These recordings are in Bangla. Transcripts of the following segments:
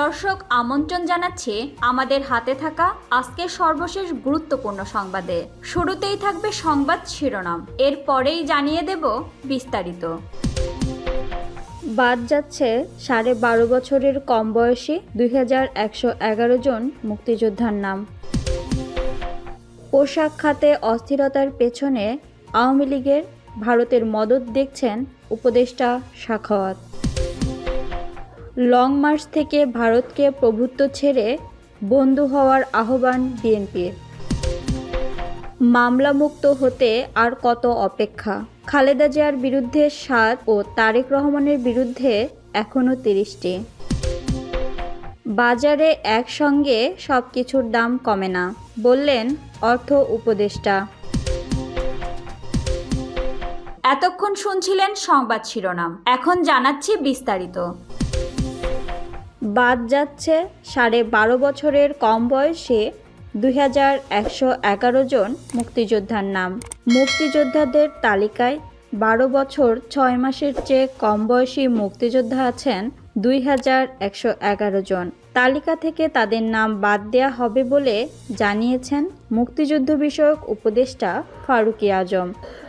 দর্শক আমন্ত্রণ জানাচ্ছি আমাদের হাতে থাকা আজকের সর্বশেষ গুরুত্বপূর্ণ সংবাদে। শুরুতেই থাকবে সংবাদ শিরোনাম। এরপরেই জানিয়ে দেব বিস্তারিত। বাদ যাচ্ছে সাড়ে বারো বছরের কম বয়সী দুই হাজার একশো এগারো জন মুক্তিযোদ্ধার নাম। পোশাক খাতে অস্থিরতার পেছনে আওয়ামী লীগের ভারতের মদত দেখছেন উপদেষ্টা শাখাওয়াত। লং মার্চ থেকে ভারতকে প্রভুত্ব ছেড়ে বন্ধু হওয়ার আহ্বান বিএনপির মামলামুক্ত হতে আর কত অপেক্ষা? খালেদা জিয়ার বিরুদ্ধে সাত ও তারেক রহমানের বিরুদ্ধে এখনও তিরিশটি। বাজারে একসঙ্গে সব কিছুর দাম কমে না, বললেন অর্থ উপদেষ্টা। এতক্ষণ শুনছিলেন সংবাদ শিরোনাম, এখন জানাচ্ছি বিস্তারিত। বাদ যাচ্ছে সাড়ে বারো বছরের কম বয়সে দুই হাজার একশো এগারো জন মুক্তিযোদ্ধার নাম। মুক্তিযোদ্ধাদের তালিকায় বারো বছর ছয় মাসের চেয়ে কম বয়সী মুক্তিযোদ্ধা আছেন দুই হাজার একশো এগারো জন। তালিকা থেকে তাদের নাম বাদ দেওয়া হবে বলে জানিয়েছেন মুক্তিযুদ্ধ বিষয়ক উপদেষ্টা ফারুকি আজম।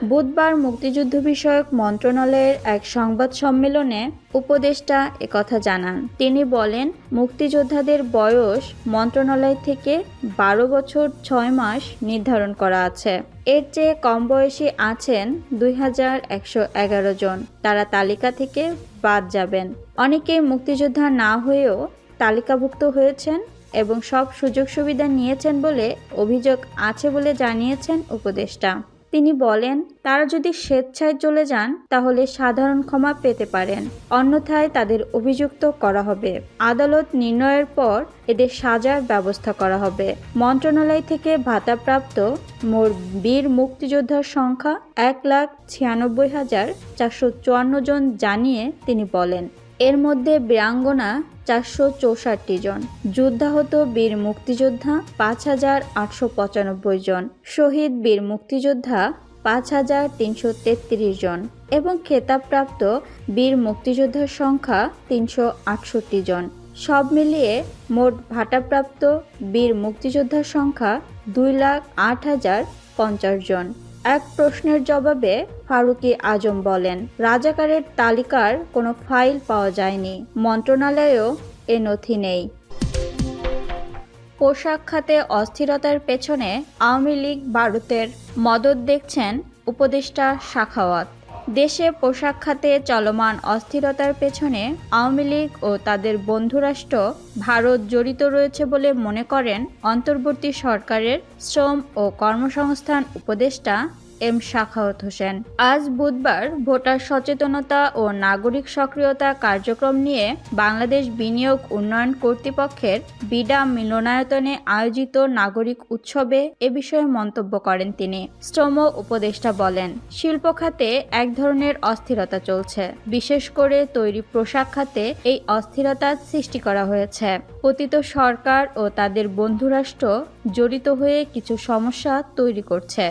বুধবার মুক্তিযুদ্ধ বিষয়ক মন্ত্রণালয়ের এক সংবাদ সম্মেলনে উপদেষ্টা একথা জানান। তিনি বলেন, মুক্তিযোদ্ধাদের বয়স মন্ত্রণালয় থেকে বারো বছর ছয় মাস নির্ধারণ করা আছে। এর চেয়ে কম বয়সী আছেন দুই হাজার একশো এগারো জন। তারা তালিকা থেকে বাদ যাবেন। অনেকে মুক্তিযোদ্ধা না হয়েও তালিকাভুক্ত হয়েছেন এবং সব সুযোগ সুবিধা নিয়েছেন বলে অভিযোগ আছে বলে জানিয়েছেন উপদেষ্টা। তিনি বলেন, তারা যদি স্বেচ্ছায় চলে যান, তাহলে সাধারণ ক্ষমা পেতে পারেন। অন্যথায় তাদের অভিযুক্ত করা হবে। আদালত নির্ণয়ের পর এদের সাজার ব্যবস্থা করা হবে। মন্ত্রণালয় থেকে ভাতাপ্রাপ্ত মোট বীর মুক্তিযোদ্ধার সংখ্যা এক লাখ ছিয়ানব্বই হাজার চারশো চুয়ান্ন জন জানিয়ে তিনি বলেন, এর মধ্যে বীরাঙ্গনা চারশো চৌষট্টি জন। যুদ্ধাহত বীর মুক্তিযোদ্ধা পাঁচ হাজার আটশো পঁচানব্বই জন। শহীদ বীর মুক্তিযোদ্ধা পাঁচ হাজার তিনশো তেত্রিশ জন। এবং খেতাবপ্রাপ্ত বীর মুক্তিযোদ্ধার সংখ্যা তিনশো আটষট্টি জন। সব মিলিয়ে মোট ভাটাপ্রাপ্ত বীর মুক্তিযোদ্ধার সংখ্যা দুই লাখ আট হাজার পঞ্চাশ জন। এক প্রশ্নের জবাবে ফারুকি আজম বলেন, রাজাকারের তালিকার কোনো ফাইল পাওয়া যায়নি। মন্ত্রণালয়েও এ নথি নেই। পোশাক খাতে অস্থিরতার পেছনে আওয়ামী লীগ ভারতের মদত দেখছেন উপদেষ্টা শাখাওয়াত। দেশে পোশাক খাতে চলমান অস্থিরতার পেছনে আওয়ামী লীগ ও তাদের বন্ধুরাষ্ট্র ভারত জড়িত রয়েছে বলে মনে করেন অন্তর্বর্তী সরকারের শ্রম ও কর্মসংস্থান উপদেষ্টা এম শাখাওয়াত হোসেন। আজ বুধবার ভোটার সচেতনতা ও নাগরিক সক্রিয়তা কার্যক্রম নিয়ে বাংলাদেশ বিনিয়োগ উন্নয়ন কর্তৃপক্ষের বিডা মিলনায়তনে আয়োজিত নাগরিক উৎসবে এ বিষয়ে মন্তব্য করেন তিনি। শ্রম উপদেষ্টা বলেন, শিল্প খাতে এক ধরনের অস্থিরতা চলছে। বিশেষ করে তৈরি পোশাক খাতে এই অস্থিরতার সৃষ্টি করা হয়েছে। পতিত সরকার ও তাদের বন্ধুরাষ্ট্র জড়িত হয়ে কিছু সমস্যা তৈরি করছে।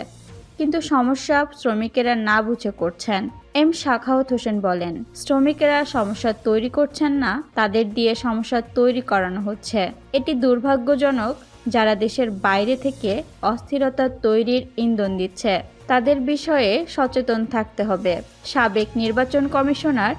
কিন্তু সমস্যা শ্রমিকেরা না বুঝে করছেন। এম শাখাওত হোসেন বলেন, শ্রমিকেরা সমস্যা তৈরি করছেন না, তাদের দিয়ে সমস্যা তৈরি করানো হচ্ছে। এটি দুর্ভাগ্যজনক, যারা দেশের বাইরে থেকে অস্থিরতা তৈরির ইন্ধন দিচ্ছে। তাদের বিষয়ে সচেতন থাকতে হবে। সাবেক নির্বাচন কমিশনার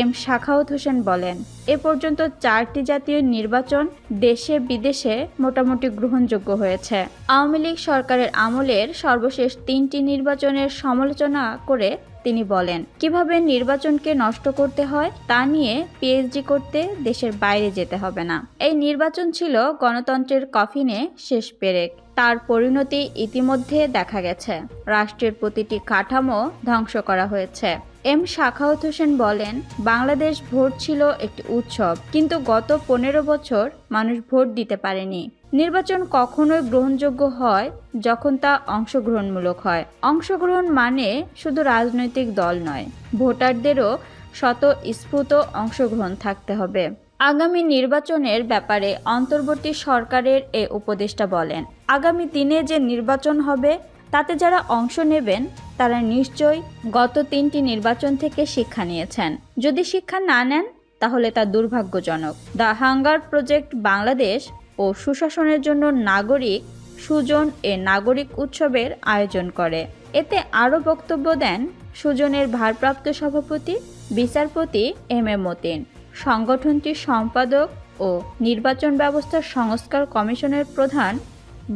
এম শাখাউত হোসেন বলেন, এ পর্যন্ত চারটি জাতীয় নির্বাচন দেশে বিদেশে মোটামুটি গ্রহণযোগ্য হয়েছে। আওয়ামী লীগ সরকারের আমলের সর্বশেষ তিনটি নির্বাচনের সমালোচনা করে তিনি বলেন, কীভাবে নির্বাচনকে নষ্ট করতে হয় তা নিয়ে পিএইচডি করতে দেশের বাইরে যেতে হবে না। এই নির্বাচন ছিল গণতন্ত্রের কফিনে শেষ পেরেক। তার পরিণতি ইতিমধ্যে দেখা গেছে। রাষ্ট্রের প্রতিটি কাঠামো ধ্বংস করা হয়েছে। এম শাখাউত হোসেন বলেন, বাংলাদেশ ভোট ছিল একটি উৎসব, কিন্তু গত পনেরো বছর মানুষ ভোট দিতে পারেনি। নির্বাচন কখনোই গ্রহণযোগ্য হয় যখন তা অংশগ্রহণমূলক হয়। অংশগ্রহণ মানে শুধু রাজনৈতিক দল নয়, ভোটারদেরও শত স্ফূর্ত অংশগ্রহণ থাকতে হবে। আগামী নির্বাচনের ব্যাপারে অন্তর্বর্তী সরকারের এ উপদেষ্টা বলেন আগামী দিনে যে নির্বাচন হবে, তাতে যারা অংশ নেবেন, তারা নিশ্চয়ই গত তিনটি নির্বাচন থেকে শিক্ষা নিয়েছেন। যদি শিক্ষা না নেন, তাহলে তা দুর্ভাগ্যজনক। দ্য হাঙ্গার প্রজেক্ট বাংলাদেশ ও সুশাসনের জন্য নাগরিক সুজন এ নাগরিক উৎসবের আয়োজন করে। এতে আরও বক্তব্য দেন সুজনের ভারপ্রাপ্ত সভাপতি, বিচারপতি এম এ মতিন। সংগঠনটির সম্পাদক ও নির্বাচন ব্যবস্থার সংস্কার কমিশনের প্রধান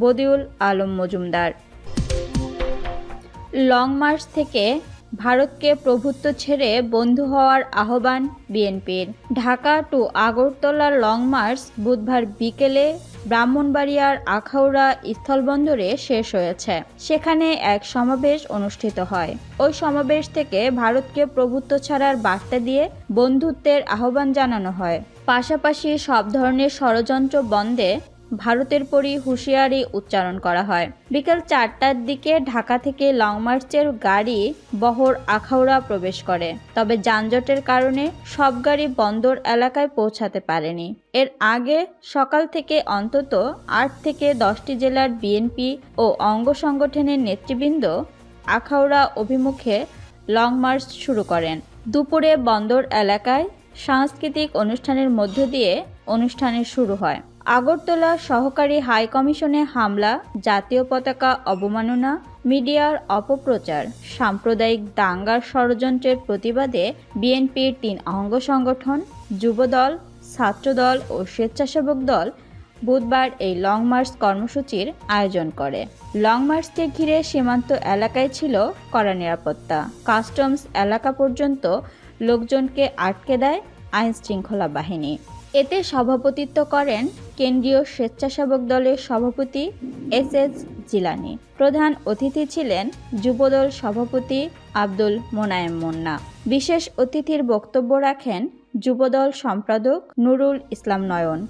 বদিউল আলম মজুমদার। লং মার্চ থেকে ভারতকে প্রভুত্ব ছেড়ে বন্ধু হওয়ার আহ্বান বিএনপির। Dhaka to Agartala long march বুধবার বিকেলে ব্রাহ্মণবাড়িয়ার আখাউড়া স্থলবন্দরে শেষ হয়েছে। সেখানে এক সমাবেশ অনুষ্ঠিত হয়। ওই সমাবেশ থেকে ভারতকে প্রভুত্ব ছাড়ার বার্তা দিয়ে বন্ধুত্বের আহ্বান জানানো হয়। পাশাপাশি সব ধরনের ষড়যন্ত্র বন্ধে ভারতের পরই হুঁশিয়ারি উচ্চারণ করা হয়। বিকেল চারটার দিকে ঢাকা থেকে লং মার্চের গাড়ি বহর আখাউড়া প্রবেশ করে। তবে যানজটের কারণে সব গাড়ি বন্দর এলাকায় পৌঁছাতে পারেনি। এর আগে সকাল থেকে অন্তত আট থেকে দশটি জেলার বিএনপি ও অঙ্গ সংগঠনের নেতৃবৃন্দ আখাউড়া অভিমুখে লং মার্চ শুরু করেন। দুপুরে বন্দর এলাকায় সাংস্কৃতিক অনুষ্ঠানের মধ্য দিয়ে অনুষ্ঠানের শুরু হয়। আগরতলা সহকারী হাই কমিশনে হামলা, জাতীয় পতাকা অবমাননা, মিডিয়ার অপপ্রচার, সাম্প্রদায়িক দাঙ্গার ষড়যন্ত্রের প্রতিবাদে বিএনপির তিন অঙ্গ সংগঠন, যুবদল, ছাত্রদল ও স্বেচ্ছাসেবক দল বুধবার এই লং মার্চ কর্মসূচির আয়োজন করে। লং মার্চকে ঘিরে সীমান্ত এলাকায় ছিল কড়া নিরাপত্তা। কাস্টমস এলাকা পর্যন্ত লোকজনকে আটকে দেয় আইন শৃঙ্খলা বাহিনী। এতে সভাপতিত্ব করেন কেন্দ্রীয় স্বেচ্ছাসেবক দলের সভাপতি এস এস জিলানি। প্রধান অতিথি ছিলেন যুবদল সভাপতি আব্দুল মোনায়েম মুন্না। বিশেষ অতিথির বক্তব্য রাখেন যুবদল সম্পাদক নুরুল ইসলাম নয়ন,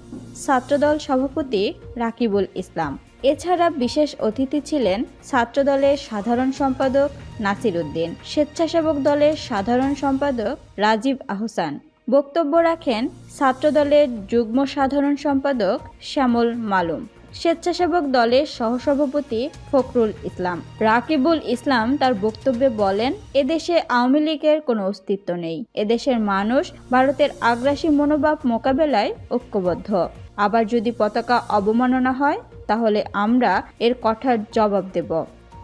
ছাত্রদল সভাপতি রাকিবুল ইসলাম। এছাড়া বিশেষ অতিথি ছিলেন ছাত্রদলের সাধারণ সম্পাদক নাসির উদ্দিন, স্বেচ্ছাসেবক দলের সাধারণ সম্পাদক রাজীব আহসান বক্তব্য রাখেন ছাত্রদলের যুগ্ম সাধারণ সম্পাদক শ্যামল মালুম। স্বেচ্ছাসেবক দলের সহসভাপতি ফখরুল ইসলাম। রাকিবুল ইসলাম তার বক্তব্যে বলেন, এদেশে আওয়ামী লীগের কোনো অস্তিত্ব নেই। এদেশের মানুষ ভারতের আগ্রাসী মনোভাব মোকাবেলায় ঐক্যবদ্ধ। আবার যদি পতাকা অবমাননা হয়, তাহলে আমরা এর কঠার জবাব দেব।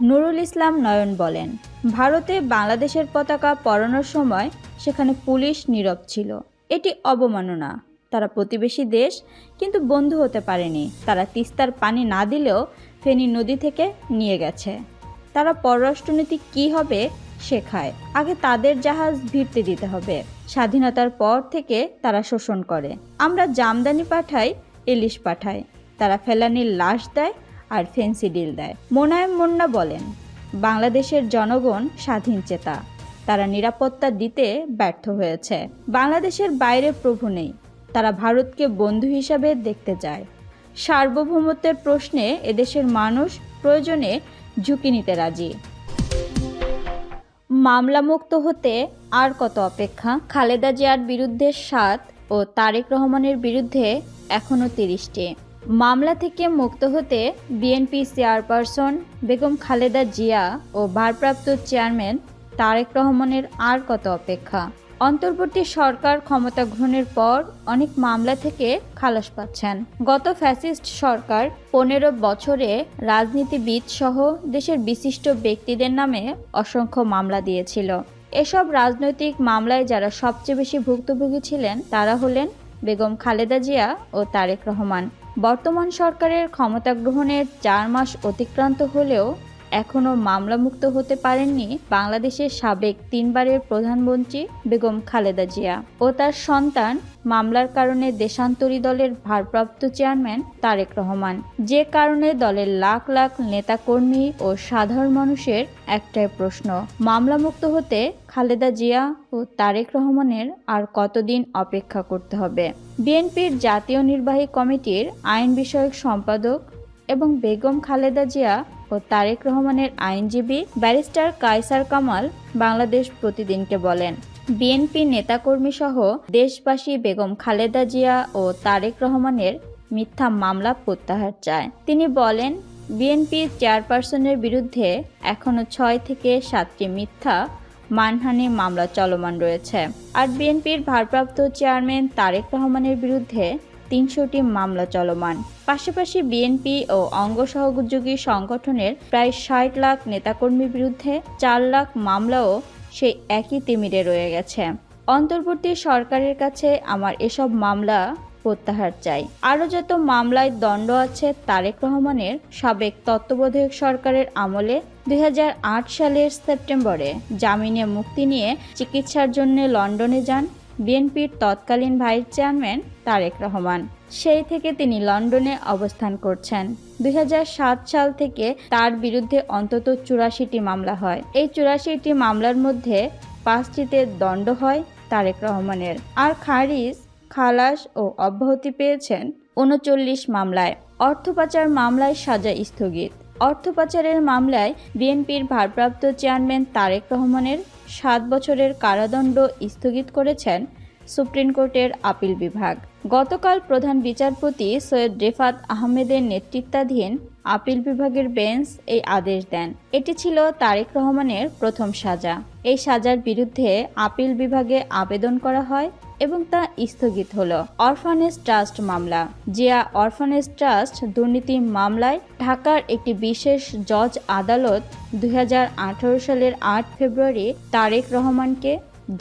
নুরুল ইসলাম নয়ন বলেন, ভারতে বাংলাদেশের পতাকা পরানোর সময় সেখানে পুলিশ নীরব ছিল। এটি অবমাননা। তারা প্রতিবেশী দেশ, কিন্তু বন্ধু হতে পারেনি। তারা তিস্তার পানি না দিলেও ফেনী নদী থেকে নিয়ে গেছে। তারা পররাষ্ট্রনীতি কী হবে শেখায়। আগে তাদের জাহাজ ভিড়তে দিতে হবে। স্বাধীনতার পর থেকে তারা শোষণ করে। আমরা জামদানি পাঠাই, ইলিশ পাঠাই। তারা ফেলানির লাশ দেয় আর ফেন্সি ডিল দেয়। মোনায়েম মুন্না বলেন, বাংলাদেশের জনগণ স্বাধীন চেতা। তারা নিরাপত্তা দিতে ব্যর্থ হয়েছে। বাংলাদেশের বাইরে প্রভু নেই। তারা ভারতকে বন্ধু হিসাবে দেখতে চায়। সার্বভৌমত্বের প্রশ্নে এদেশের মানুষ প্রয়োজনে ঝুঁকি নিতে রাজি। মামলামুক্ত হতে আর কত অপেক্ষা? খালেদা জিয়ার বিরুদ্ধে সাত ও তারেক রহমানের বিরুদ্ধে এখনও তিরিশটি। মামলা থেকে মুক্ত হতে বিএনপি চেয়ারপারসন বেগম খালেদা জিয়া ও ভারপ্রাপ্ত চেয়ারম্যান তারেক রহমানের আর কত অপেক্ষা? অন্তর্বর্তী সরকার ক্ষমতা গ্রহণের পর অনেক মামলা থেকে খালাস পাচ্ছেন। গত ফ্যাসিস্ট সরকার পনেরো বছরে রাজনীতিবিদ সহ দেশের বিশিষ্ট ব্যক্তিদের নামে অসংখ্য মামলা দিয়েছিল। এসব রাজনৈতিক মামলায় যারা সবচেয়ে বেশি ভুক্তভোগী ছিলেন তারা হলেন বেগম খালেদা জিয়া ও তারেক রহমান। বর্তমান সরকারের ক্ষমতা গ্রহণের চার মাস অতিক্রান্ত হলেও এখনও মামলামুক্ত হতে পারেননি বাংলাদেশের সাবেক তিনবারের প্রধানমন্ত্রী বেগম খালেদা জিয়া ও তার সন্তান মামলার কারণে দেশান্তরী দলের ভারপ্রাপ্ত চেয়ারম্যান তারেক রহমান। যে কারণে দলের লাখ লাখ নেতাকর্মী ও সাধারণ মানুষের একটাই প্রশ্ন, মামলামুক্ত হতে খালেদা জিয়া ও তারেক রহমানের আর কতদিন অপেক্ষা করতে হবে? বিএনপির জাতীয় নির্বাহী কমিটির আইন বিষয়ক সম্পাদক এবং বেগম খালেদা জিয়া ও তারেক রহমানের আইনজীবী ব্যারিস্টার কায়সার কামাল বাংলাদেশ প্রতিদিনকে বলেন, বিএনপি নেতাকর্মী সহ দেশবাসী বেগম খালেদা জিয়া ও তারেক রহমানের মিথ্যা মামলা প্রত্যাহার চায়। তিনি বলেন, বিএনপি চেয়ারপারসনের বিরুদ্ধে এখনও ছয় থেকে সাতটি মিথ্যা মানহানি মামলা চলমান রয়েছে। আর বিএনপির ভারপ্রাপ্ত চেয়ারম্যান তারেক রহমানের বিরুদ্ধে তিনশোটি মামলা চলমান। পাশাপাশি বিএনপি ও অঙ্গ সহযোগী সংগঠনের প্রায় ষাট লাখ নেতাকর্মীর বিরুদ্ধে চার লাখ মামলাও সেই একই তিমিরে রয়ে গেছে। অন্তর্বর্তী সরকারের কাছে আমার এসব মামলা প্রত্যাহার চাই। আরও যত মামলায় দণ্ড আছে, তারেক রহমানের সাবেক তত্ত্বাবধায়ক সরকারের আমলে দুই হাজার আট সালের সেপ্টেম্বরে জামিনে মুক্তি নিয়ে চিকিৎসার জন্য লন্ডনে যান বিএনপির তৎকালীন ভাইস চেয়ারম্যান তারেক রহমান। সেই থেকে তিনি লন্ডনে অবস্থান করছেন। দুই হাজার সাত সাল থেকে তার বিরুদ্ধে অন্তত চুরাশিটি মামলা হয়। এই চুরাশিটি মামলার মধ্যে পাঁচটিতে দণ্ড হয় তারেক রহমানের। আর খারিজ, খালাস ও অব্যাহতি পেয়েছেন উনচল্লিশ মামলায়। অর্থ পাচার মামলায় সাজা স্থগিত। অর্থ পাচারের মামলায় বিএনপির ভারপ্রাপ্ত চেয়ারম্যান তারেক রহমানের সাত বছরের কারাদণ্ড স্থগিত করেছেন সুপ্রিম কোর্টের আপিল বিভাগ। গতকাল প্রধান বিচারপতি সৈয়দ রেফাত আহমেদের নেতৃত্বাধীন আপিল বিভাগের বেঞ্চ এই আদেশ দেন। এটি ছিল তারেক রহমানের প্রথম সাজা। এই সাজার বিরুদ্ধে আপিল বিভাগে আবেদন করা হয় এবং তা স্থগিত হল। অরফানেজ ট্রাস্ট মামলা। জিয়া অরফানেজ ট্রাস্ট দুর্নীতি মামলায় ঢাকার একটি বিশেষ জজ আদালত দুই হাজার আঠারো সালের আট ফেব্রুয়ারি তারেক রহমানকে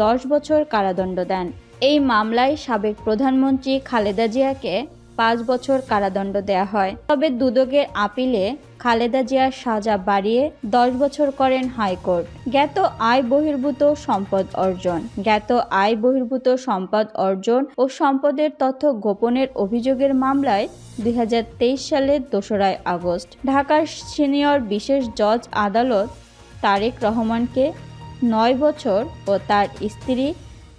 দশ বছর কারাদণ্ড দেন। এই মামলায় সাবেক প্রধানমন্ত্রী খালেদা জিয়াকে পাঁচ বছর কারাদণ্ড দেয়া হয়। তবে দুদকের আপিলে খালেদা জিয়ার সাজা বাড়িয়ে দশ বছর করেন হাইকোর্ট। জ্ঞাত আয় বহির্ভূত সম্পদ অর্জন। জ্ঞাত আয় বহির্ভূত সম্পদ অর্জন ও সম্পদের তথ্য গোপনের অভিযোগের মামলায় দুই হাজার তেইশ সালের দোসরাই আগস্ট। ঢাকার সিনিয়র বিশেষ জজ আদালত তারেক রহমানকে নয় বছর ও তার স্ত্রী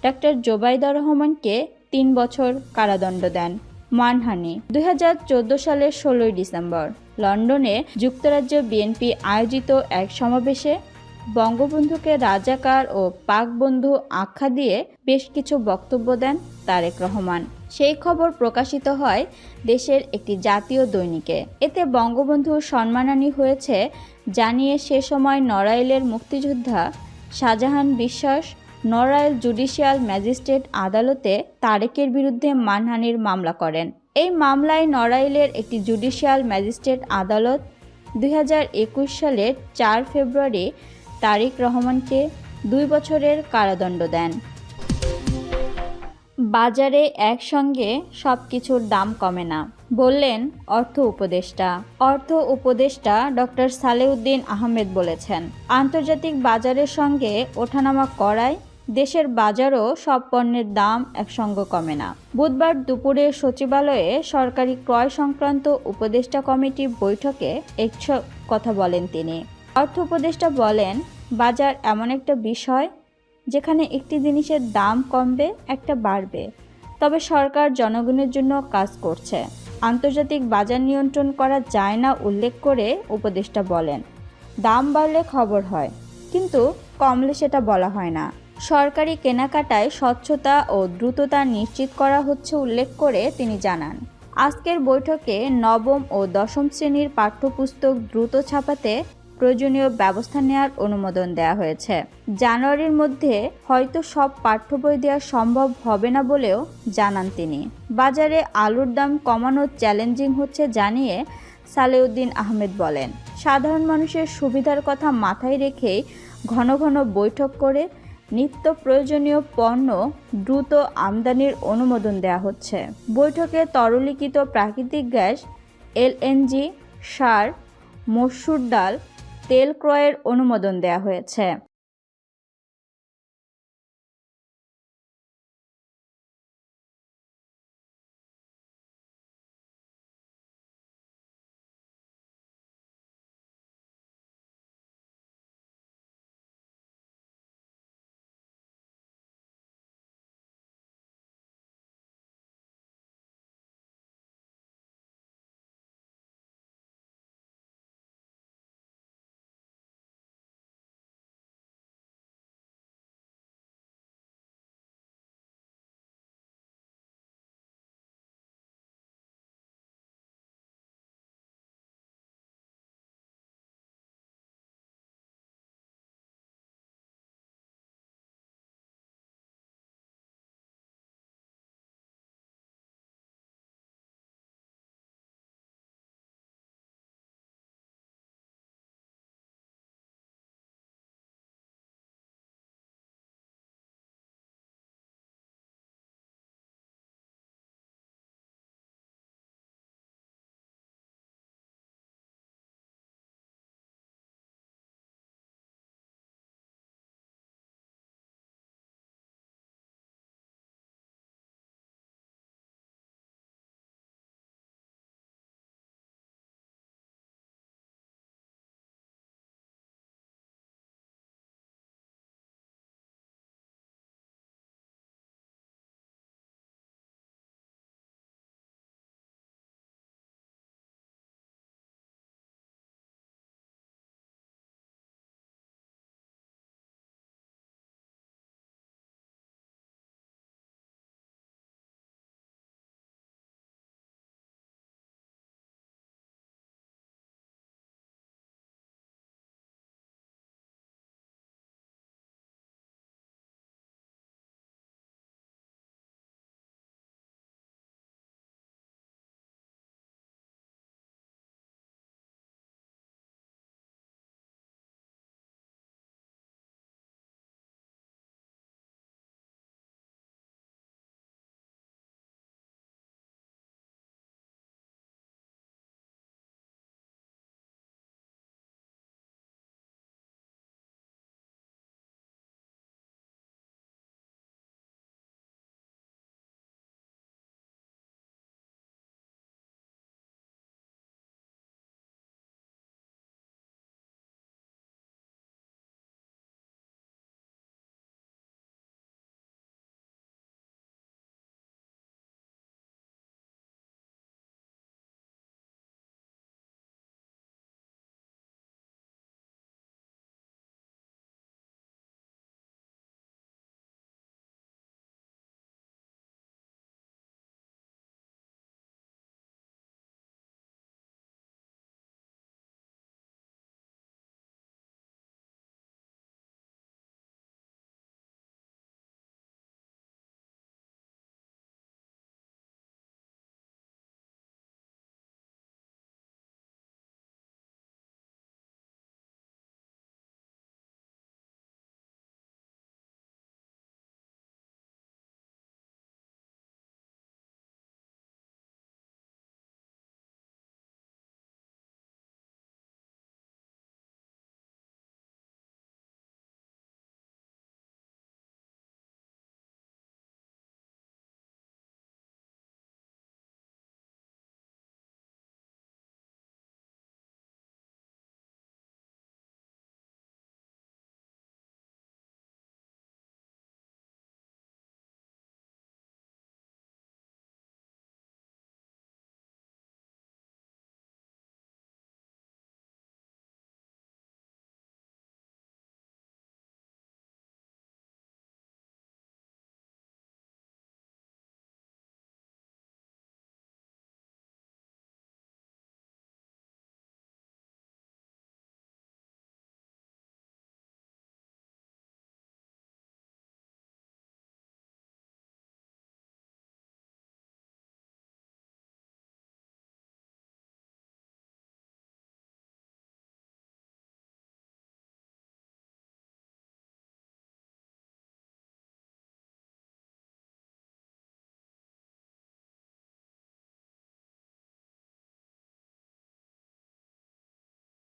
ডক্টর জোবাইদা রহমানকে তিন বছর কারাদণ্ড দেন। মানহানি, দুই হাজার চোদ্দ সালের ষোলোই ডিসেম্বর। লন্ডনে যুক্তরাজ্য বিএনপি আয়োজিত এক সমাবেশে বঙ্গবন্ধুকে রাজাকার ও পাকবন্ধু আখ্যা দিয়ে বেশ কিছু বক্তব্য দেন তারেক রহমান। সেই খবর প্রকাশিত হয় দেশের একটি জাতীয় দৈনিকে। এতে বঙ্গবন্ধুর সম্মানানি হয়েছে জানিয়ে সে সময় নড়াইলের মুক্তিযোদ্ধা শাহজাহান বিশ্বাস নড়াইল জুডিশিয়াল ম্যাজিস্ট্রেট আদালতে তারেকের বিরুদ্ধে মানহানির মামলা করেন। এই মামলায় নড়াইলের একটি জুডিশিয়াল ম্যাজিস্ট্রেট আদালত দু হাজার একুশ সালের চার ফেব্রুয়ারি তারেক রহমানকে দুই বছরের কারাদণ্ড দেন। বাজারে একসঙ্গে সব কিছুর দাম কমে না, বললেন অর্থ উপদেষ্টা। অর্থ উপদেষ্টা ডক্টর সালেউদ্দিন আহমেদ বলেছেন, আন্তর্জাতিক বাজারের সঙ্গে ওঠানামা করায় দেশের বাজারও সব পণ্যের দাম একসঙ্গে কমে না। বুধবার দুপুরে সচিবালয়ে সরকারি ক্রয় সংক্রান্ত উপদেষ্টা কমিটির বৈঠকে এসব কথা বলেন তিনি। অর্থ উপদেষ্টা বলেন, বাজার এমন একটা বিষয় যেখানে একটি জিনিসের দাম কমবে, একটা বাড়বে। তবে সরকার জনগণের জন্য কাজ করছে। আন্তর্জাতিক বাজার নিয়ন্ত্রণ করা যায় না উল্লেখ করে উপদেষ্টা বলেন। দাম বাড়লে খবর হয়, কিন্তু কমলে সেটা বলা হয় না। সরকারি কেনাকাটায় স্বচ্ছতা ও দ্রুততা নিশ্চিত করা হচ্ছে উল্লেখ করে তিনি জানান। আজকের বৈঠকে নবম ও দশম শ্রেণির পাঠ্যপুস্তক দ্রুত ছাপাতে প্রয়োজনীয় ব্যবস্থা নেওয়ার অনুমোদন দেওয়া হয়েছে। জানুয়ারির মধ্যে হয়তো সব পাঠ্য বই দেওয়া সম্ভব হবে না বলেও জানান তিনি। বাজারে আলুর দাম কমানো চ্যালেঞ্জিং হচ্ছে জানিয়ে সালেউদ্দিন আহমেদ বলেন। সাধারণ মানুষের সুবিধার কথা মাথায় রেখেই ঘন ঘন বৈঠক করে নিত্য প্রয়োজনীয় পণ্য দ্রুত আমদানির অনুমোদন দেওয়া হচ্ছে। বৈঠকে তরলীকৃত প্রাকৃতিক গ্যাস, এলএনজি, সার, মসুর ডাল, তেল ক্রয়ের অনুমোদন দেওয়া হয়েছে।